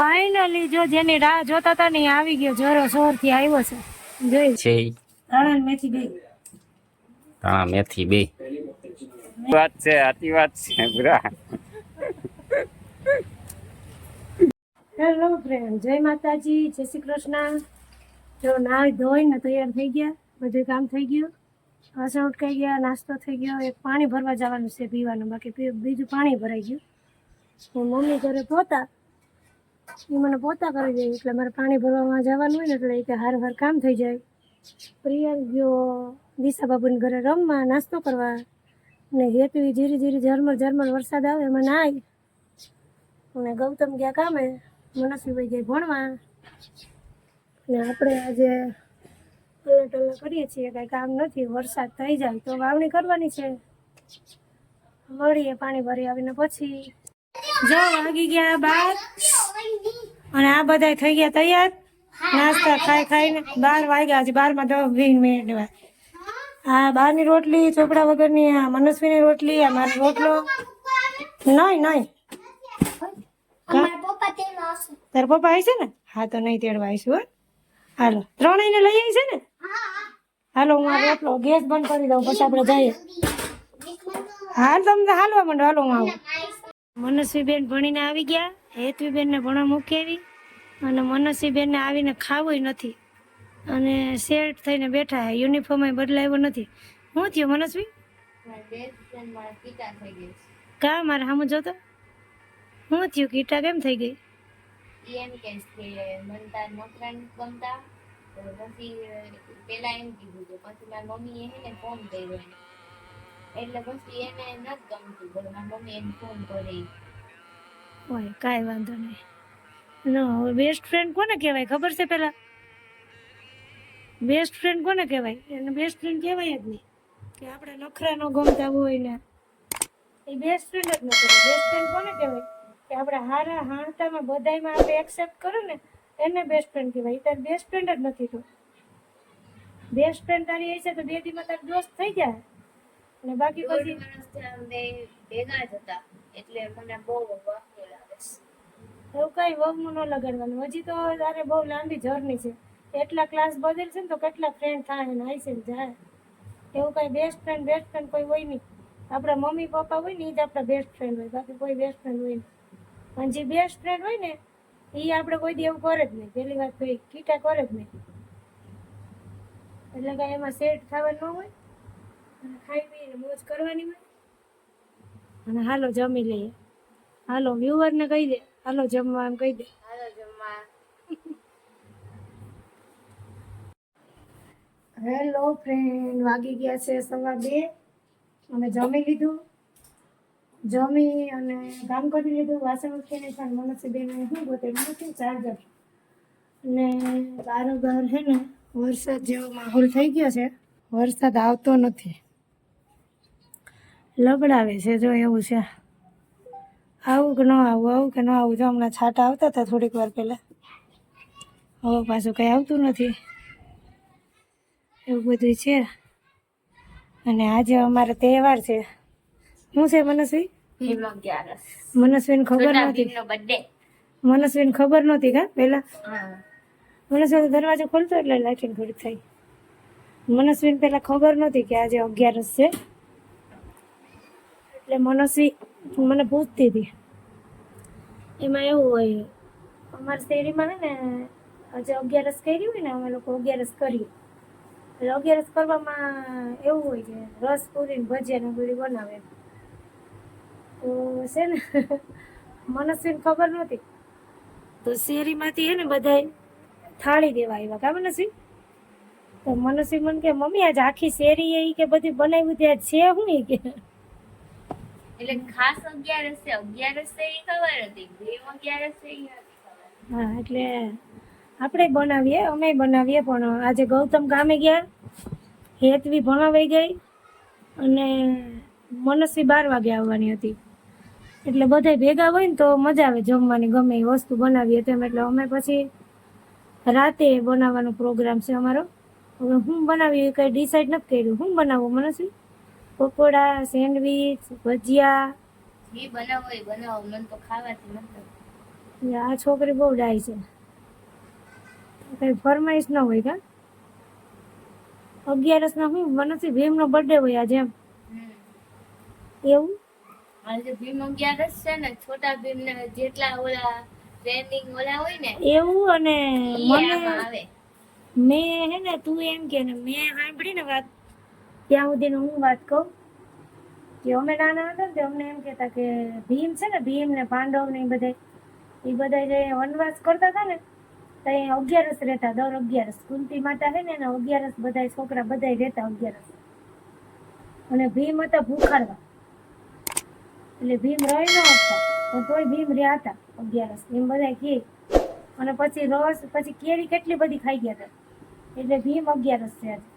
Finally જો જેની રાહ જોતા હતા ને આવી ગયો. જોરો જોરથી આવ્યો છે. જોઈ છે. તાણા મેથી બે. તાણા મેથી બે. વાત છે આતી વાત છે બરા. હેલો ફ્રેન્ડ જય માતાજી જય શ્રી કૃષ્ણ. જો નાઈ ધોઈને તૈયાર થઈ ગયા. બધું કામ થઈ ગયું. વાસણ ઉટકાઈ ગયા નાસ્તો થઈ ગયો. એક પાણી ભરવા જવાનું છે પીવાનું. બાકી બીજું પાણી ભરાઈ ગયું. હું મમ્મી ઘરે પોતા. એ મને પોતા કરી દે, એટલે મારે પાણી ભરવામાં જવાનું હોય ને, એટલે કે હાર હાર કામ થઈ જાય. પ્રિયા ગયો, દિશા બાબુની ઘરે રમવા, નાસ્તો કરવા. ને હેતવી ધીરે ધીરે ઝરમર ઝરમર વરસાદ આવે, એમાં નાય. અને ગૌતમ ગયા કામે, મનસ્વીભાઈ ગયા ભણવા. ને આપણે આજે ટલા ટલા કરીએ છીએ, કાંઈ કામ નથી, વરસાદ થઈ જાય તો વાવણી કરવાની છે. મળીએ પાણી ભરી આવીને પછી. જો વાગી ગયા બાર. અને આ બધા થઈ ગયા તૈયાર? નાસ્તા ખાઈ ખાઈને બાર વાગ્યા હજી બારમાં દસ વીસ મિનિટ વાર આ બહારની રોટલી ચોપડા વગરની આ મનસ્વીની રોટલી આ મારો રોટલો. નહીં નહીં તાર પપ્પા આવી છે ને? હા તો નહીં તેડવા આવીશું હો. હાલો. ત્રણેયને લઈ આવી છે ને? હાલો હું આ રોટલો ગેસ બંધ કરી દઉં પછી આપણે જઈએ. હાલ તમને હાલવા માંડો. હાલો હું આવું. મનસ્વી બેન ભણીને આવી ગયા. હેતવીબેનને ભણવા મૂકી આવી અને મનસીબેનને આવીને ખાવું નથી. અને સેટ થઈને બેઠા હે યુનિફોર્મ બદલાવ્યો નથી. હું થયું મનસ્વી કા મારે સામે જોતો? હું થયું કીટા કેમ થઈ ગઈ? એમ કે છે મને તાર નોકરા નથી ગમતા પછી પેલા એમ કીધું કે પછી મારી મમ્મીએ એને ફોન કર્યો એટલે પછી એને નથી ગમતું મારી મમ્મી એને ફોન કરી હોય, કાંઈ વાંધો નહીં. નો બેસ્ટ ફ્રેન્ડ કોને કહેવાય? ખબર છે પહેલાં બેસ્ટ ફ્રેન્ડ કોને કહેવાય? એને બેસ્ટ ફ્રેન્ડ કહેવાય જ નહીં. કે આપણે નખરા ન ગમતા હોય ને. એ બેસ્ટ ફ્રેન્ડ જ ન કહેવાય. બેસ્ટ ફ્રેન્ડ કોને કહેવાય? કે આપણે હારા હાણતામાં બધાયમાં આપણે એક્સેપ્ટ કરો ને, એને બેસ્ટ ફ્રેન્ડ કહેવાય. એ તારી બેસ્ટ ફ્રેન્ડ જ નથી તો. બેસ્ટ ફ્રેન્ડ તારી હશે તો બે દીમાં તારી દોસ્ત થઈ જાય. અને બાકી પછી ભેગા જ હતા એટલે મને બહુ વાંધો લાગે છે. એવું કઈ વહુનું ન લગાડવાનું. હજી તો તારે બહુ લાંબી જર્ની છે. એટલા ક્લાસ બદલશે ને તો કેટલા ફ્રેન્ડ થાય ને આવીશે ને જાય. એવું કઈ બેસ્ટ ફ્રેન્ડ બેસ્ટ ફ્રેન્ડ કોઈ હોય નહીં. આપણા મમ્મી પપ્પા હોય ને એ જ આપણા બેસ્ટ ફ્રેન્ડ હોય. બાકી કોઈ બેસ્ટ ફ્રેન્ડ હોય નહીં. પણ જે બેસ્ટ ફ્રેન્ડ હોય ને એ આપણે કોઈ દેવું કરે જ નહીં. પહેલી વાત કોઈ કીટા કરે જ નહીં. એટલે કાંઈ એમાં સેટ થવાનું ન હોય. અને ખાઈ પીને મોજ કરવાની હોય. અને હાલો જમી લઈએ. હાલો વ્યુઅરને કહી દે. હાલો જમવા એમ કહી દે. હાલો જમવા. હેલો ફ્રેન્ડ વાગી ગયા છે સવા બે. અમે જમી લીધું. જમી અને કામ કરી લીધું. વાસણ ઉઠીને પણ મનસીબેન શું ગોતે? નથી ચાર્જર? અને બારોબાર છે ને વરસાદ જેવો માહોલ થઈ ગયો છે. વરસાદ આવતો નથી. લબડાવે છે જો એવું છે. આવું કે ન આવું આવું કે ન આવું જો હમણાં છાંટા આવતા હતા થોડીક વાર પહેલાં. હવે પાછું કંઈ આવતું નથી. એવું બધું છે. અને આજે અમારો તહેવાર છે. શું છે મનસ્વી? મનસ્વીને ખબર નથી મનસ્વીને ખબર નહોતી કા પહેલા? મનસ્વી દરવાજો ખોલતો એટલે લાઇટિંગ થોડીક થઈ. મનસ્વીને પહેલાં ખબર નહોતી કે આજે અગિયારસ છે. એટલે મનસ્વી મને પૂછતી હતી એમાં એવું હોય, અમારી શેરીમાં ને આજે અગિયારસ કરી હોય ને, અમે લોકો અગિયારસ કરીએ. એટલે અગિયારસ કરવામાં એવું હોય કે રસ પૂરીને ભજીયા ને બધું બનાવે. તો છે ને મનસ્વીને ખબર નહોતી. તો શેરીમાંથી હે ને બધાય થાળી દેવા આવ્યા કા મનસ્વી તો મનસ્વી મને કે, મમ્મી, આજ આખી શેરી એ કે બધી બનાવ્યું ત્યાં છે હું કે? એટલે ખાસ અગિયારસ છે અગિયારસ છે એ ખબર હતી ભીમ અગિયારસ છે એ હા, એટલે આપણે બનાવીએ, અમે બનાવીએ, પણ આજે ગૌતમ ગામે ગયા, હેતવી ભણાવાઈ ગઈ અને મનસ્વી બાર વાગે આવવાની હતી. એટલે બધા ભેગા હોય ને તો મજા આવે જમવાની, ગમે એ વસ્તુ બનાવીએ તેમ. એટલે અમે પછી રાતે બનાવવાનો પ્રોગ્રામ છે અમારો. હવે હું બનાવી કંઈ ડિસાઈડ નથી કર્યું. હું બનાવું, મનસ્વી? પકોડા સેન્ડવીચ ભજીયા. જે બનાવો એ બનાવો. મને તો ખાવાથી મતલબ આ છોકરી બહુ ડાય છે. કઈ ફરમાઈશ ન હોય કા? અગિયારસ ના હું મનસી ભીમ નો બર્થડે હોય આજે એમ. એવું? આજે ભીમ અગિયારસ છે ને છોટા ભીમ ને જેટલા ઓલા ટ્રેનિંગ ઓલા હોય ને એવું અને મને મેં હે ને તું એમ કે ને મેં સાંભળી ને વાત ત્યાં સુધી હું વાત કહું કે અમે નાના હતા ને અમને એમ કહેતા કે ભીમ છે ને, ભીમ ને પાંડવ ને એ બધા એ બધા જે વનવાસ કરતા હતા ને, તો એ અગિયારસ રહેતા, દર અગિયારસ. કુંતી માતા છે ને, એના અગિયારસ બધા છોકરા બધા રહેતા અગિયારસ. અને ભીમ હતા ભૂખાડવા. એટલે ભીમ રહી ન હતા, પણ તોય ભીમ રહ્યા હતા અગિયારસ. એમ બધા કહે અને પછી રસ, પછી કેરી કેટલી બધી ખાઈ ગયા હતા. એટલે ભીમ અગિયારસ આજે.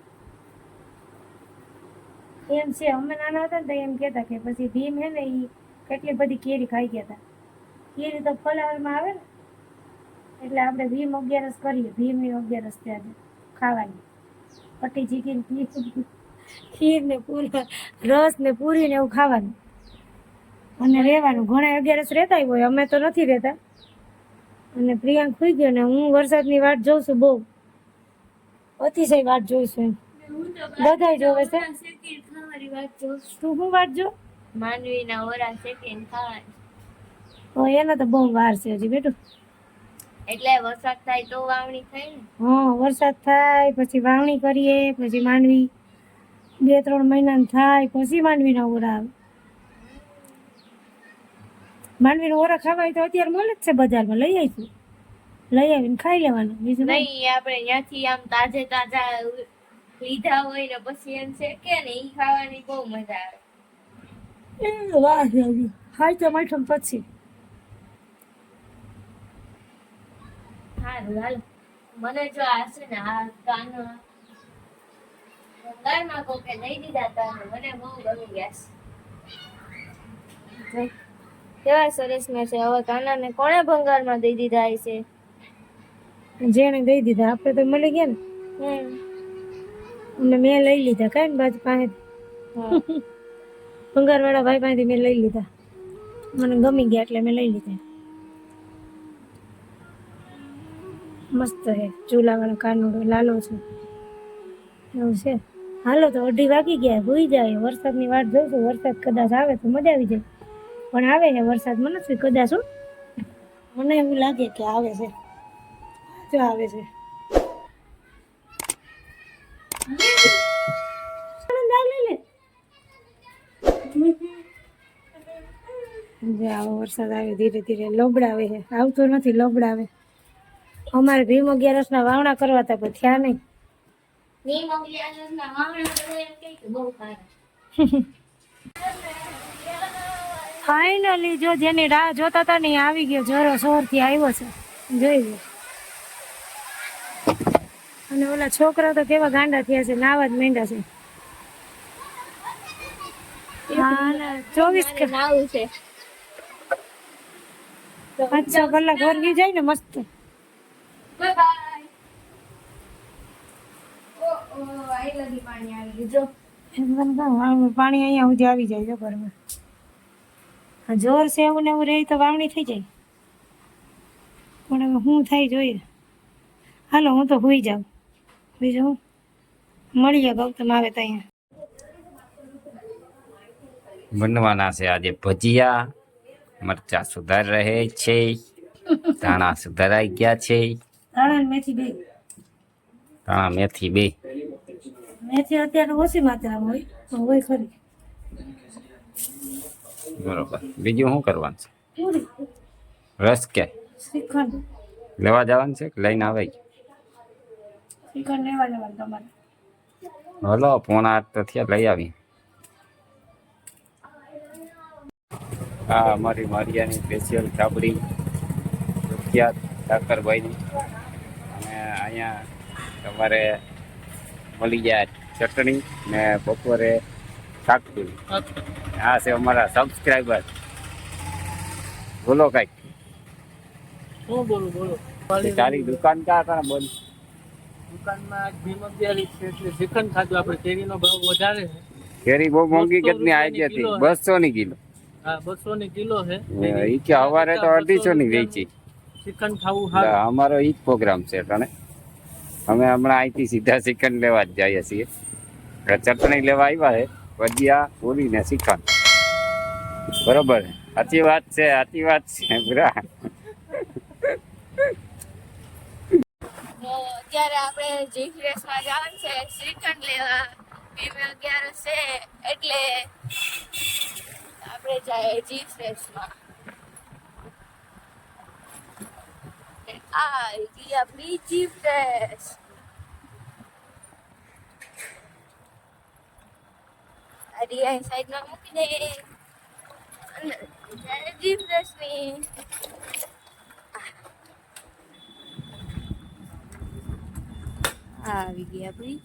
એમ છે અમે નાના હતા ને તો એમ કહેતા કે પછી ભીમ હે ને એ કેટલી બધી કેરી ખાઈ ગયા હતા કેરી તો ફલાવરમાં આવે ને એટલે આપણે ભીમ અગિયારસ કરીએ ભીમની અગિયારસ ત્યાં ખાવાની. પટ્ટી ચીકીને ખીર ને પૂરી રસ ને પૂરી ને એવું ખાવાનું. અને રહેવાનું ઘણા અગિયારસ રહેતા હોય અમે તો નથી રહેતા. અને પ્રિયાંક ખુઈ ગયો ને હું વરસાદની વાટ જોઉં છું બહુ. અતિશય વાટ જોઉં છું એમ. બધાય જોવે છે. ખાવાની વાત જો શું હું વાત જો? માનવીના ઓરા શેકીને ખાવાની. તો એને તો બહુ વાર છે હજી બેટું. એટલે વરસાદ થાય તો વાવણી થાય ને? હા વરસાદ થાય પછી વાવણી કરીએ પછી માંડવી બે ત્રણ મહિના થાય પછી માંડવીના ઓરા આવે. માંડવીના ઓરા ખાવા તો અત્યારે મળે જ છે બજારમાં લઈ આવીશું. લઈ આવીને ખાઈ લેવાનું બીજું. નહીં. આપણે ત્યાંથી આમ તાજે તાજા લીધા હોય ને પછી એમ છે કે ને ઈ ખાવાની બહુ મજા આવે. એ વાહ હજી. હાય તો પછી સારું હાલ. મને જો આ છે ને આ કાન ભંગારમાં કોકે લઈ દીધા હતા મને બહુ ગમી ગયા કેવા સરસમાં છે. હવે કાનાને કોણે ભંગારમાં દઈ દીધા છે જેને દઈ દીધા. આપણે તો મળી ગયા ને? હમ. અને મેં લઈ લીધા કાંઈ ને બાજુ પાસે. હા. ભંગારવાળા ભાઈ પાસેથી મેં લઈ લીધા. મને ગમી ગયા એટલે મેં લઈ લીધા. મસ્ત છે. ચૂલાવાળો કાનુડો લાલો છે. એવું છે. હાલો તો અઢી વાગી ગયા હોઈ જાય. વરસાદની વાટ જોઈશું વરસાદ કદાચ આવે તો મજા આવી જાય. પણ આવે છે વરસાદ મને શું કદાચ શું મને એવું લાગે કે આવે છે. જો આવે છે. જે આવો વરસાદ આવે ધીરે ધીરે લોબડાવે છે. આવતો નથી લોબડાવે. અમારે ભીમ અગિયારસ ના વાવણા કરવા હતા પણ થયા નહીં. વાવણા એમ બહુ સારા. ફાઇનલી જો જેની રાહ જોતા હતા ને આવી ગયો જરો શોરથી આવ્યો છે. જોઈ લો. અને ઓલા છોકરા તો કેવા ગાંડા થયા છે નાવા જ માંડ્યા છે. ને ચોવીસ નાવું છે. પાંચ છ કલાક વર્ગી જાય ને મસ્ત. પાણી અહીંયા સુધી આવી જાય જો ઘરમાં. જોર છે એવું ને એવું રહે તો વાવણી થઈ જાય. પણ હવે શું થાય જોઈએ. હાલો, હું તો હોઈ જાઉં. બીજું હું મળીએ ગૌતમ આવે તો અહીંયા. બનવાના છે આજે ભજીયા. મરચા સુધાર રહે છે. ધાણા સુધારાઈ ગયા છે. ધાણા મેથી બે. ધાણા મેથી બે. મેથી અત્યારે ઓછી માત્રામાં હોય હોય ખરી. બરોબર. બીજું શું કરવાનું છે? રસ કે? શ્રીખંડ. લેવા જવાનું છે લઈને આવે? શ્રીખંડ લેવા જવાનું તમારે. હલો પોણા આઠ તો થયા લઈ આવી. હા અમારી મારિયાની સ્પેશિયલ ચાબડી પ્રખ્યાત ઠાકરભાઈની અને અહીંયા તમારે મળી જાય ચટણી ને બપોરે શાકપુરી આ છે અમારા સબસ્ક્રાઈબર બોલો કંઈક હું બોલું બોલો. તારી દુકાન ક્યાં તને બોલ દુકાનમાં આજ ભીમ અગિયારી છે એટલે શ્રીખંડ ખાધું. આપણે કેરીનો ભાવ વધારે છે. કેરી બહુ મોંઘી કેટલી આવી હતી? બસો ની કિલો. બસો ની કિલો છે. ઈ કે હવારે તો અઢીસો ની વેચી ખાવું એટલે અમારો ઈ જ પ્રોગ્રામ છે તને અમે હમણાં અહીંથી સીધા શ્રીખંડ લેવા જ જઈએ છીએ. ચટણી લેવા આવ્યા છે ભજીયા પૂરી ને શ્રીખંડ બરોબર? સાચી વાત છે સાચી વાત છે બુરા અત્યારે આપણે જી જવાનું છે શ્રીખંડ લેવા. ભીમે અગિયારસ છે એટલે આપણે જાય જી ફ્રેશમાં આ આવી આપણી જી ફ્રેશ અરે અહીં સાઈડમાં મૂકી દે જી ફ્રેશની આવી ગઈ આપણી.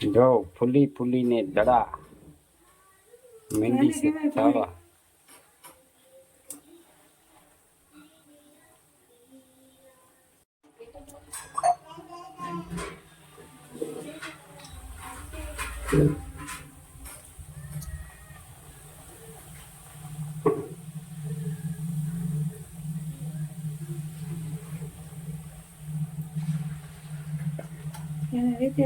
જો ફૂલી ફૂલીને દડા. મહેંદી છે ચાવા એને રીતે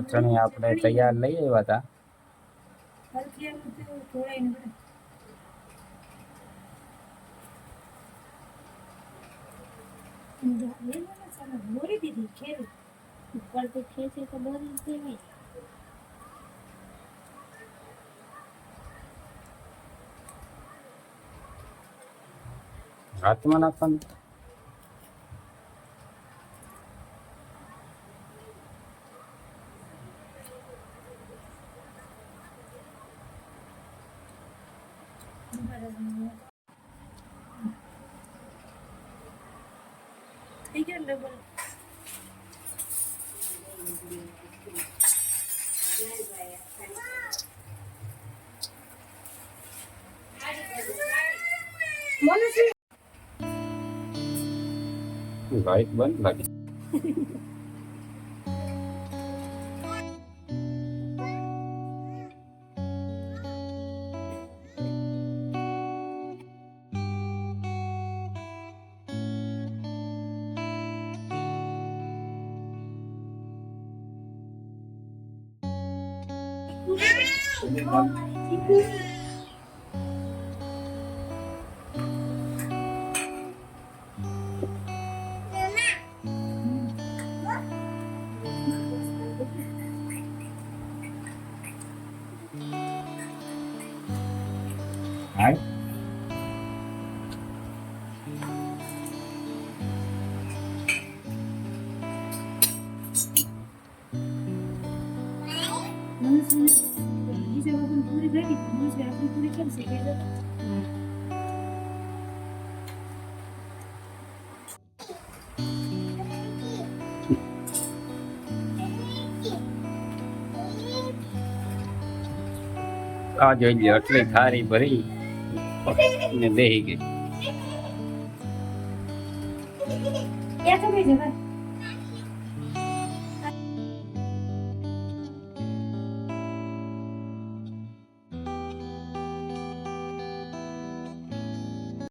ચટણી આપણે તૈયાર લઈ આવ્યા હતા. મોરી દીધી ખેંચે તો દેવી હાથમાં નાખવાનું થઈ ગયો ડબલ મને લાઈટ બંધ લાગે હાય મને શું કે આ જોઈ લ્યો આટલી ખારી ભરી. ને બેહી ગઈ.